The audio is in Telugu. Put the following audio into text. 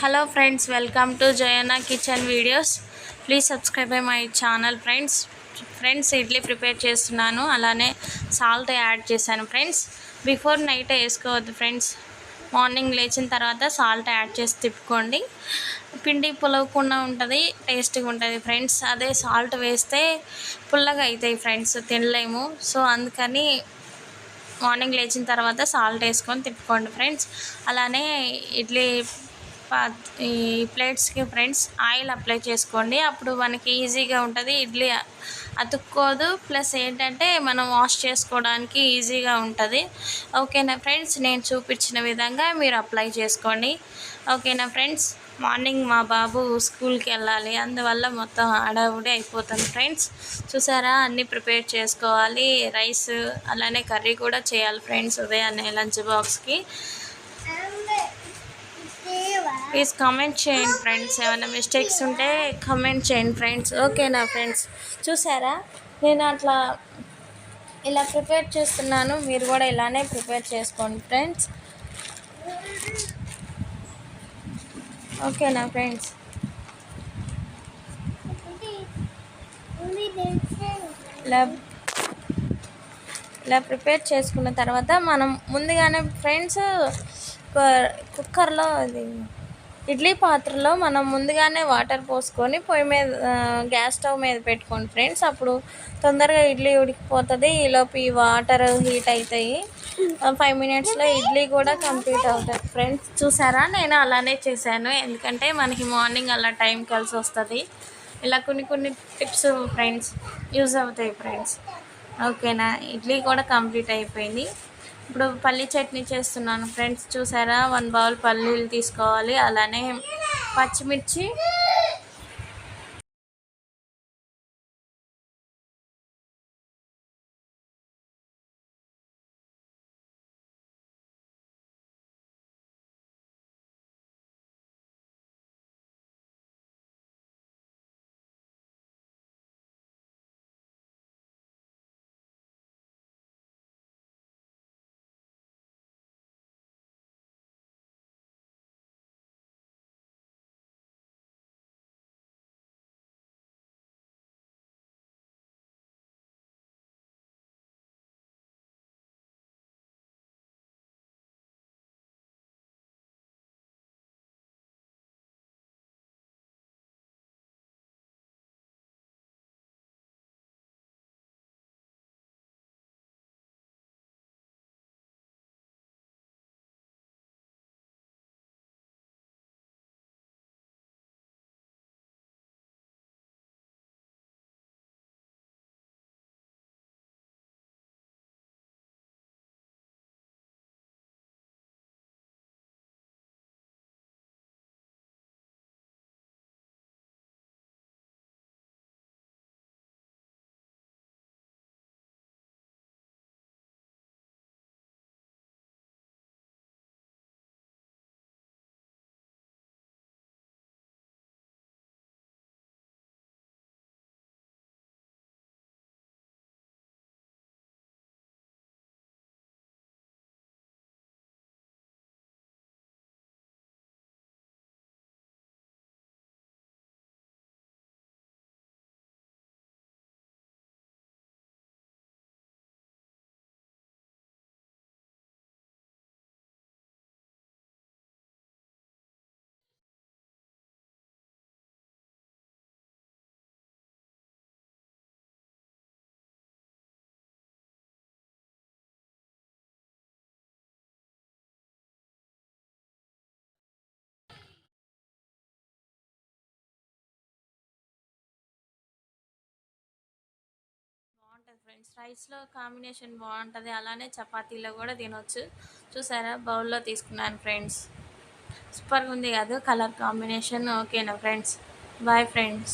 Hello friends welcome to Jayanna kitchen videos. Please subscribe my channel friends. Friends idli prepare చేస్తున్నాను. అలానే సాల్ట్ యాడ్ చేశాను ఫ్రెండ్స్. బిఫోర్ నైట్ వేసుకోవద్దు ఫ్రెండ్స్. మార్నింగ్ లేచిన తర్వాత సాల్ట్ యాడ్ చేసి తిప్పుకోండి. పిండి పులవకుండా ఉంటుంది టేస్టీగా ఉంటుంది ఫ్రెండ్స్. అదే సాల్ట్ వేస్తే పుల్లగా అవుతాయి ఫ్రెండ్స్ తినలేము. సో అందుకని మార్నింగ్ లేచిన తర్వాత సాల్ట్ వేసుకొని తిప్పుకోండి ఫ్రెండ్స్. అలానే ఇడ్లీ ఈ ప్లేట్స్కి ఫ్రెండ్స్ ఆయిల్ అప్లై చేసుకోండి. అప్పుడు మనకి ఈజీగా ఉంటుంది. ఇడ్లీ అతుక్కోదు. ప్లస్ ఏంటంటే మనం వాష్ చేసుకోవడానికి ఈజీగా ఉంటుంది. ఓకేనా ఫ్రెండ్స్? నేను చూపించిన విధంగా మీరు అప్లై చేసుకోండి. ఓకేనా ఫ్రెండ్స్? మార్నింగ్ మా బాబు స్కూల్కి వెళ్ళాలి. అందువల్ల మొత్తం హడావుడి అయిపోతుంది ఫ్రెండ్స్. చూసారా? అన్నీ ప్రిపేర్ చేసుకోవాలి. రైస్ అలానే కర్రీ కూడా చేయాలి ఫ్రెండ్స్ ఉదయాన్నే లంచ్ బాక్స్కి. ప్లీజ్ కామెంట్ చేయండి ఫ్రెండ్స్ ఏమైనా మిస్టేక్స్ ఉంటే కామెంట్ చేయండి ఫ్రెండ్స్ ఓకేనా ఫ్రెండ్స్ చూసారా? నేను అట్లా ఇలా ప్రిపేర్ చేస్తున్నాను. మీరు కూడా ఇలానే ప్రిపేర్ చేసుకోండి ఫ్రెండ్స్ ఓకేనా ఫ్రెండ్స్ ఇలా ఇలా ప్రిపేర్ చేసుకున్న తర్వాత మనం ముందుగానే ఫ్రెండ్స్ కుక్కర్లో అది ఇడ్లీ పాత్రలో మనం ముందుగానే వాటర్ పోసుకొని పొయ్యి మీద గ్యాస్ స్టవ్ మీద పెట్టుకోండి ఫ్రెండ్స్. అప్పుడు తొందరగా ఇడ్లీ ఉడికిపోతుంది. ఈలోపు ఈ వాటర్ హీట్ అవుతాయి ఫైవ్ మినిట్స్లో ఇడ్లీ కూడా కంప్లీట్ అవుతుంది ఫ్రెండ్స్. చూసారా? నేను అలానే చేశాను. ఎందుకంటే మనకి మార్నింగ్ అలా టైం కలిసి వస్తుంది. ఇలా కొన్ని కొన్ని టిప్స్ ఫ్రెండ్స్ యూజ్ అవుతాయి ఫ్రెండ్స్. ఓకేనా? ఇడ్లీ కూడా కంప్లీట్ అయిపోయింది. ఇప్పుడు పల్లీ చట్నీ చేస్తున్నాను. ఫ్రెండ్స్ చూసారా? వన్ బౌల్ పల్లీలు తీసుకోవాలి. అలానే పచ్చిమిర్చి ఫ్రెండ్స్ రైస్లో కాంబినేషన్ బాగుంటుంది. అలానే చపాతీలో కూడా తినొచ్చు. చూసారా? బౌల్లో తీసుకున్నాను ఫ్రెండ్స్. సూపర్గా ఉంది కాదు కలర్ కాంబినేషన్. ఓకేనా ఫ్రెండ్స్? Bye friends.